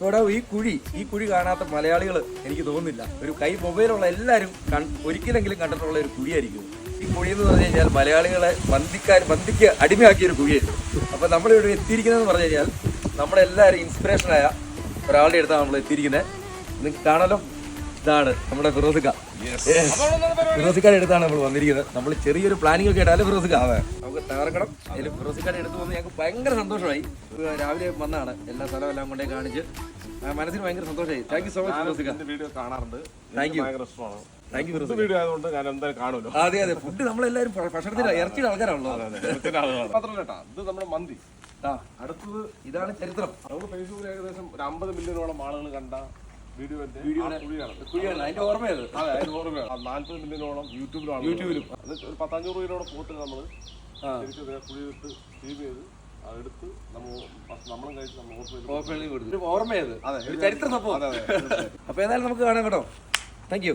ഇവിടെ ഈ കുഴി. ഈ കുഴി കാണാത്ത മലയാളികൾ എനിക്ക് തോന്നുന്നില്ല. ഒരു കൈ മൊബൈലുള്ള എല്ലാവരും ഒരിക്കലെങ്കിലും കണ്ടിട്ടുള്ള ഒരു കുഴിയായിരിക്കും. ഈ കുഴി എന്ന് പറഞ്ഞു കഴിഞ്ഞാൽ മലയാളികളെ ബന്ധിക്കാൻ ബന്ധിക്ക് അടിമയാക്കിയ ഒരു കുഴിയായിരുന്നു അപ്പൊ നമ്മളിവിടെ എത്തിയിരിക്കുന്നതെന്ന് പറഞ്ഞു കഴിഞ്ഞാൽ നമ്മളെല്ലാവരും ഇൻസ്പിറേഷനായ ഒരാളുടെ അടുത്താണ് നമ്മൾ എത്തിയിരിക്കുന്നത് നിങ്ങൾക്ക് കാണാലോ? ഇതാണ് നമ്മുടെ ഫിറോസിക്ക ഫിറോസിക്കാരുടെ അടുത്താണ് നമ്മൾ വന്നിരിക്കുന്നത്. നമ്മൾ ചെറിയൊരു പ്ലാനിംഗ് ഒക്കെ ഇടാലും ഫിറോസിക്ക അതെ നമുക്ക് തകർക്കണം. അതിൽ ഫിറോസിക്കാരുടെ അടുത്ത് വന്ന് ഞങ്ങൾക്ക് ഭയങ്കര സന്തോഷമായി. രാവിലെ വന്നാണ് എല്ലാ സ്ഥലവും എല്ലാം കൊണ്ടേ കാണിച്ച് മനസ്സിന് ഭയങ്കര സന്തോഷമായി. Thank you so much video കാണാറുണ്ട്. താങ്ക് യു ഭയങ്കര ഇഷ്ടമാണ്. താങ്ക് യു വീഡിയോ ആയതുകൊണ്ട് ഞാൻ എന്തായാലും കാണുമല്ലോ. അതെ അതെ. ഫുഡ് നമ്മളെല്ലാവരും ഭക്ഷണത്തിൽ ഇറച്ചി ഇറച്ചിയുടെ ആൾക്കാരാണല്ലോ. മാത്രമല്ല കേട്ടാ ഇത് നമ്മുടെ മന്തി. അടുത്തത് ഇതാണ് ചരിത്രം. നമുക്ക് ഫേസ്ബുക്കിൽ ഏകദേശം ഒരു അമ്പത് മില്യണോളം ആളുകൾ കണ്ട കുഴിയാണ്. അതിന്റെ ഓർമ്മയത് അതെ അതിന് ഓർമ്മയാണ്. നാല്പത് മില്യണോളം യൂട്യൂബിലാണ്. യൂട്യൂബിലും. അത് ഒരു പത്തഞ്ഞൂറ് കിലോടെ പോട്ട് നമ്മൾ കുഴിയിട്ട് സ്റ്റീം ചെയ്ത് നമ്മൾ നമ്മളും കഴിച്ച് നമ്മൾ ഓർമ്മയത് ചരിത്ര സംഭവം. അപ്പൊ ഏതായാലും നമുക്ക് കാണാം കേട്ടോ. Thank you